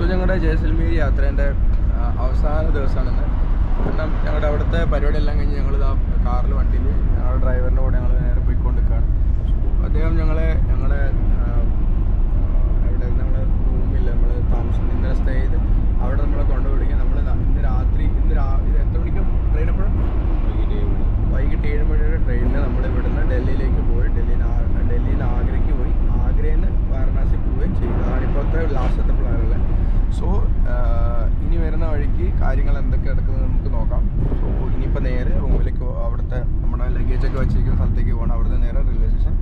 So ഞങ്ങളുടെ ജയസൽമീർ യാത്രേന്റെ അവസാന ദിവസമാണെന്ന്. കാരണം ഞങ്ങളുടെ അവിടുത്തെ പരിപാടി എല്ലാം കഴിഞ്ഞ് ഞങ്ങൾ ഇതാ കാറിൽ വണ്ടിയിൽ ഞങ്ങളുടെ ഡ്രൈവറിന്റെ കൂടെ ഞങ്ങൾ നേരെ പോയിക്കൊണ്ടിരിക്കുകയാണ് അദ്ദേഹം ഞങ്ങളെ ഞങ്ങളെ അവിടെ എവിടെ നമ്മുടെ റൂമിൽ നമ്മൾ താമസം ഇന്നലെ സ്റ്റേ ചെയ്ത് അവിടെ നമ്മളെ കൊണ്ടുപിടിക്കുക നമ്മൾ ഇന്ന് രാത്രി ഇന്ന് രാ ഇത് എത്ര മണിക്കും? ട്രെയിൻ എപ്പോഴും? വൈകിട്ട് ഏഴ് മണിയുടെ ട്രെയിനിന് നമ്മൾ ഇവിടുന്ന് ഡൽഹിയിലേക്ക് പോയി ഡൽഹിയിൽ ഡൽഹിയിൽ നിന്ന് ആഗ്രയ്ക്ക് പോയി ആഗ്രയിൽ നിന്ന് വാരണാസി പോവുകയും ചെയ്തു. അതാണ് ഇപ്പോഴത്തെ ലാസ്റ്റത്തെ പ്ലാനല്ലേ സോ ഇനി വരുന്ന വഴിക്ക് കാര്യങ്ങൾ എന്തൊക്കെ നടക്കുന്നത് നമുക്ക് നോക്കാം. സോ ഇനിയിപ്പോൾ നേരെ റൂമിലേക്ക് അവിടുത്തെ നമ്മുടെ ലഗേജൊക്കെ വെച്ചിരിക്കുന്ന സ്ഥലത്തേക്ക് പോകണം. അവിടുന്ന് നേരെ റെയിൽവേ സ്റ്റേഷൻ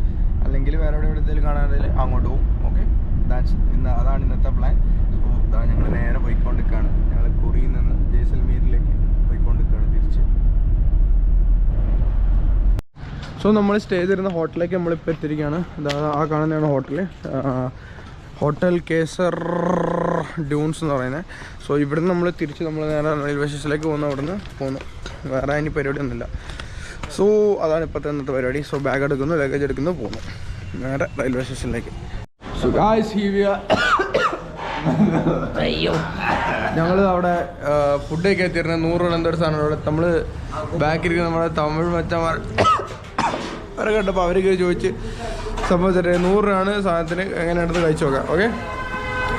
അല്ലെങ്കിൽ വേറെ എവിടെ എവിടെയെങ്കിലും കാണാണെങ്കിൽ അങ്ങോട്ട് പോകും. ഓക്കെ ദാറ്റ്സ് ഇന്ന് അതാണ് ഇന്നത്തെ പ്ലാൻ സോ ഇതാ ഞങ്ങൾ നേരെ പോയിക്കൊണ്ടിരിക്കുകയാണ്. ഞങ്ങൾ കുറിയിൽ നിന്ന് ജയ്സൽമീരിലേക്ക് പോയിക്കൊണ്ടിരിക്കുകയാണ് തിരിച്ച്. സോ നമ്മൾ സ്റ്റേ ചെയ്തിരുന്ന ഹോട്ടലിലേക്ക് നമ്മളിപ്പോൾ എത്തിയിരിക്കുകയാണ്. ഇതാ ആ കാണുന്നതാണ് ഹോട്ടൽ ഹോട്ടൽ കേസർ ഡ്യൂൺസ് എന്ന് പറയുന്നത്. സോ ഇവിടുന്ന് നമ്മൾ തിരിച്ച് നമ്മൾ നേരെ റെയിൽവേ സ്റ്റേഷനിലേക്ക് പോകുന്നു അവിടുന്ന് പോകുന്നു വേറെ അതിന് പരിപാടിയൊന്നുമില്ല. സോ അതാണ് ഇപ്പോഴത്തെ ഇന്നത്തെ പരിപാടി. സോ ബാഗ് എടുക്കുന്നു ലഗേജ് എടുക്കുന്നു പോകുന്നു നേരെ റെയിൽവേ സ്റ്റേഷനിലേക്ക് സോ ഗായ്സ് ഹീവിയ ഞങ്ങൾ അവിടെ ഫുഡൊക്കെ എത്തിയിരുന്നത് നൂറ് രൂപ എന്തൊരു സാധനം അവിടെ. നമ്മൾ ബാക്കിരിക്കുന്ന നമ്മുടെ തമിഴ് മച്ചന്മാർ. അവരെ കണ്ടപ്പോൾ അവരൊക്കെ ചോദിച്ച് സംഭവിച്ചിട്ട് നൂറ് രൂപയാണ് സാധനത്തിന്. എങ്ങനെ എടുത്ത് കഴിച്ചു നോക്കാം. ഓക്കെ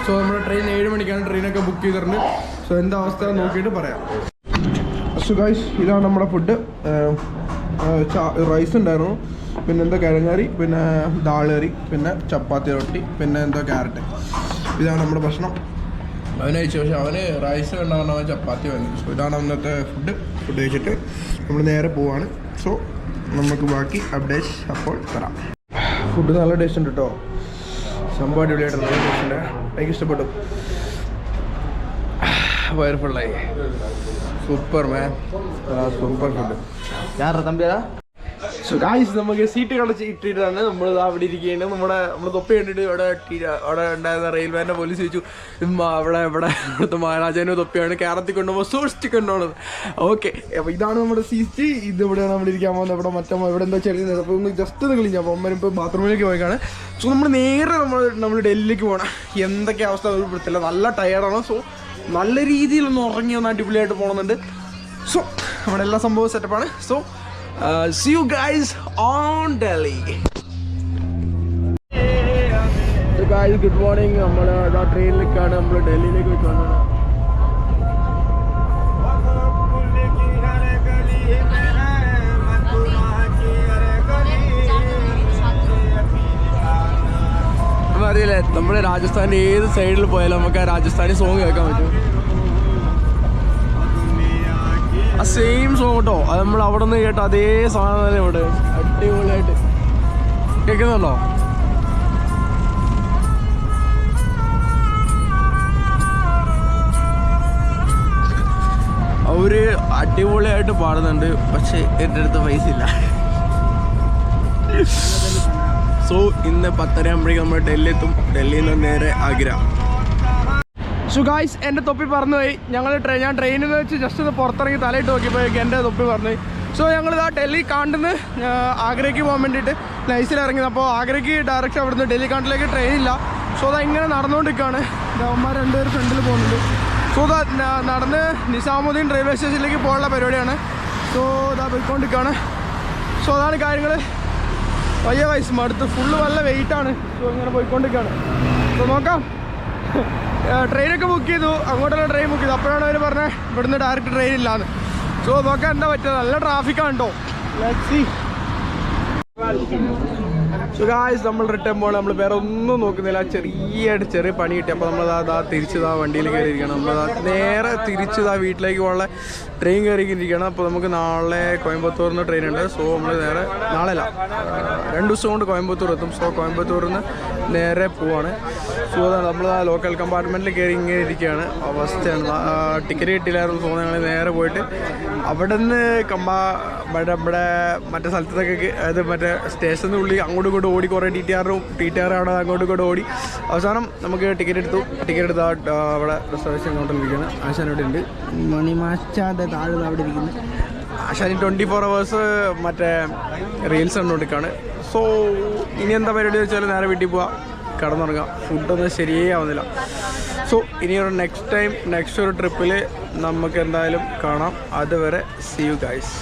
സോ നമ്മുടെ ട്രെയിൻ ഏഴ് മണിക്കാണ് ട്രെയിനൊക്കെ ബുക്ക് ചെയ്തിട്ടുണ്ട്. സോ എന്താ അവസ്ഥ നോക്കിയിട്ട് പറയാം. സോ ഇതാണ് നമ്മുടെ ഫുഡ് റൈസ് ഉണ്ടായിരുന്നു. പിന്നെ എന്തോ കിഴങ്ങറി പിന്നെ ദാൾ കറി പിന്നെ ചപ്പാത്തി റൊട്ടി പിന്നെ എന്തോ ക്യാരറ്റ് ഇതാണ് നമ്മുടെ ഭക്ഷണം. അവന് കഴിച്ചു. പക്ഷെ അവന് റൈസ് വേണ്ടാണ് അവൻ ചപ്പാത്തി വാങ്ങി. സോ ഇതാണ് അന്നത്തെ ഫുഡ് ഫുഡ് കഴിച്ചിട്ട് നമ്മൾ നേരെ പോവാണ്. സോ നമുക്ക് ബാക്കി അപ്ഡേറ്റ്സ് അപ്പോൾ തരാം. ഫുഡ് നല്ല ടേസ്റ്റ് ഉണ്ട് കേട്ടോ സംഭവം അടിപൊളിയായിട്ട് എനിക്ക് ഇഷ്ടപ്പെട്ടു. വയർഫുള്ളായി സൂപ്പർ മാൻ സൂപ്പർ ഫുഡ് ഞാൻ തമ്പിയാ സോ ഗായ്സ് നമുക്ക് സീറ്റ് കളിച്ച് ഇട്ടിട്ടാണ് നമ്മൾ അവിടെ ഇരിക്കുകയാണ്. നമ്മുടെ നമ്മൾ തൊപ്പി കണ്ടിട്ട് അവിടെ അവിടെ ഉണ്ടായിരുന്ന റെയിൽവേന്റെ പോലീസ് ചോദിച്ചു അവിടെ ഇവിടെ ഇവിടുത്തെ മഹാരാജാവിന്റെ തൊപ്പിയാണ് കേരളത്തിൽ കൊണ്ടുപോകുമ്പോൾ സൂക്ഷിച്ച് കൊണ്ടുപോകുന്നത് ഓക്കെ അപ്പോൾ ഇതാണ് നമ്മുടെ സീറ്റ് ഇത് ഇവിടെയാണ് നമ്മൾ ഇരിക്കാൻ പോകുന്നത്. ഇവിടെ മറ്റേ ഇവിടെ എന്താ ചെറിയ അപ്പോൾ ഒന്ന് ജസ്റ്റ് ഒന്ന് കളിഞ്ഞു അപ്പോൾ അമ്മ ഇപ്പോൾ ബാത്റൂമിലേക്ക് പോയിക്കാണ്. സോ നമ്മൾ നേരെ നമ്മൾ നമ്മൾ ഡൽഹിക്ക് പോകണം എന്തൊക്കെ അവസ്ഥ ഒരു പിടുത്തില്ല നല്ല ടയർഡാണ് സോ നല്ല രീതിയിലൊന്ന് ഉറങ്ങി ഒന്ന് അടിപൊളിയായിട്ട് പോകണമെന്നുണ്ട് സോ നമ്മുടെ എല്ലാ സംഭവവും സെറ്റപ്പാണ് so see you guys on Delhi guys good morning നമ്മൾ ട്രെയിനിലേക്കാണ് നമ്മൾ ഡൽഹിയിലേക്ക് പോയിക്കൊണ്ടാണ് അറിയില്ലേ നമ്മൾ രാജസ്ഥാന്റെ ഏത് സൈഡിൽ പോയാലും നമുക്ക് ആ രാജസ്ഥാനി സോങ് കേൾക്കാൻ പറ്റും. ആ സെയിം സോങ് കേട്ടോ. അത് നമ്മൾ അവിടെ നിന്ന് കേട്ടോ അതേ സാധനം തന്നെ ഇവിടെ. അടിപൊളിയായിട്ട്. കേൾക്കുന്നുണ്ടോ അവർ അടിപൊളിയായിട്ട് പാടുന്നുണ്ട്. പക്ഷെ എന്റെ അടുത്ത് പൈസ ഇല്ല. സോ ഇന്ന് പത്തര ആകുമ്പോഴേക്കും നമ്മൾ ഡൽഹി എത്തും ഡൽഹിയിൽ നിന്ന് നേരെ ആഗ്ര. സോ ഗായ്സ് എന്റെ തൊപ്പി പറന്നുപോയി ഞങ്ങൾ ട്രെയിൻ ഞാൻ ട്രെയിനിൽ നിന്ന് വെച്ച് ജസ്റ്റ് ഒന്ന് പുറത്തിറങ്ങി തലയിട്ട് നോക്കിയപ്പോഴേക്കും എന്റെ തൊപ്പി പറന്നുപോയി സോ ഞങ്ങൾ ഇതാ ഡൽഹി കാണ്ടിന്ന് ആഗ്രയ്ക്ക് പോകാൻ വേണ്ടിയിട്ട് നൈസിൽ ഇറങ്ങിയത് അപ്പോൾ ആഗ്രയ്ക്ക് ഡയറക്റ്റ് അവിടുന്ന് ഡൽഹി കാണ്ടിലേക്ക് ട്രെയിൻ ഇല്ല. സോ അതാ ഇങ്ങനെ നടന്നുകൊണ്ടിരിക്കുകയാണ് അവന്മാർ രണ്ടുപേർ ഫ്രണ്ടിൽ പോകുന്നുണ്ട്. സോ ഇതാ നടന്ന് നിസാമുദ്ദീൻ റെയിൽവേ സ്റ്റേഷനിലേക്ക് പോകാനുള്ള പരിപാടിയാണ്. സോ ഇതാ പോയിക്കൊണ്ടിരിക്കുകയാണ് സോ അതാണ് കാര്യങ്ങൾ വയ്യ വയസ്സ് മടുത്ത്. ഫുള്ള് നല്ല വെയിറ്റാണ് സോ ഇങ്ങനെ പോയിക്കൊണ്ടിരിക്കുകയാണ് സോ നോക്കാം. ട്രെയിനൊക്കെ ബുക്ക് ചെയ്തു. അങ്ങോട്ടുള്ള ട്രെയിൻ ബുക്ക് ചെയ്തു അപ്പോഴാണ് അവർ പറഞ്ഞത് ഇവിടുന്ന് ഡയറക്റ്റ് ട്രെയിൻ ഇല്ലാന്ന്. സോ നോക്കാൻ എന്താ പറ്റുക നല്ല ട്രാഫിക്കാണ് കേട്ടോ ഗായ്സ് നമ്മൾ റിട്ടേൺ പോകണം നമ്മൾ വേറെ ഒന്നും നോക്കുന്നില്ല. ചെറിയായിട്ട് ചെറിയ പണി കിട്ടി. അപ്പോൾ നമ്മൾ അതാ തിരിച്ചതാ വണ്ടിയിൽ കയറിയിരിക്കണം. നമ്മൾ നേരെ തിരിച്ചതാ വീട്ടിലേക്ക് പോകാനുള്ള ട്രെയിൻ കയറിയിരിക്കണം അപ്പോൾ നമുക്ക് നാളെ കോയമ്പത്തൂരിൽ നിന്ന് ട്രെയിൻ ഉണ്ട്. സോ നമ്മൾ നേരെ നാളെ അല്ല രണ്ട് ദിവസം കൊണ്ട് കോയമ്പത്തൂർ എത്തും. സോ കോയമ്പത്തൂരിൽ നിന്ന് നേരെ പോവാണ്. സോ നമ്മൾ ആ ലോക്കൽ കമ്പാർട്ട്മെന്റിൽ കയറി ഇങ്ങനെ ഇരിക്കുകയാണ് അവസ്ഥയാണ്. ടിക്കറ്റ് കിട്ടിയില്ലായിരുന്നു. സോ ഞങ്ങൾ നേരെ പോയിട്ട് അവിടെ നിന്ന് കമ്പാ ഇവിടെ ഇവിടെ മറ്റേ സ്ഥലത്തൊക്കെ അതായത് മറ്റേ സ്റ്റേഷനിൽ ഉള്ളി അങ്ങോട്ടും ഇങ്ങോട്ടും ഓടി കുറേ ടി ടി ആറും ടി ടി ആർ അവിടെ അങ്ങോട്ടും ഇങ്ങോട്ടും ഓടി. അവസാനം നമുക്ക് ടിക്കറ്റ് എടുത്തു. ടിക്കറ്റ് എടുത്ത് അവിടെ റിസർവേഷൻ കൗണ്ടറിലിരിക്കുകയാണ് ആശാൻ അവിടെ ഉണ്ട്. മണിമാച്ചാതെ താഴെ അവിടെ ഇരിക്കുന്നത് ആശാൻ ട്വന്റി ഫോർ അവേഴ്സ് മറ്റേ റീൽസ് കണ്ടുകൊണ്ടിരിക്കുകയാണ് സോ ഇനി എന്താ പരിപാടി വെച്ചാൽ നേരെ വീട്ടിൽ പോവാം. കിടന്നുറങ്ങാം. ഫുഡൊന്നും ശരിയേ ആവുന്നില്ല സോ ഇനി ഒരു നെക്സ്റ്റ് ടൈം നെക്സ്റ്റ് ഒരു ട്രിപ്പിൽ നമുക്ക് എന്തായാലും കാണാം. അതുവരെ സീ യു ഗൈസ്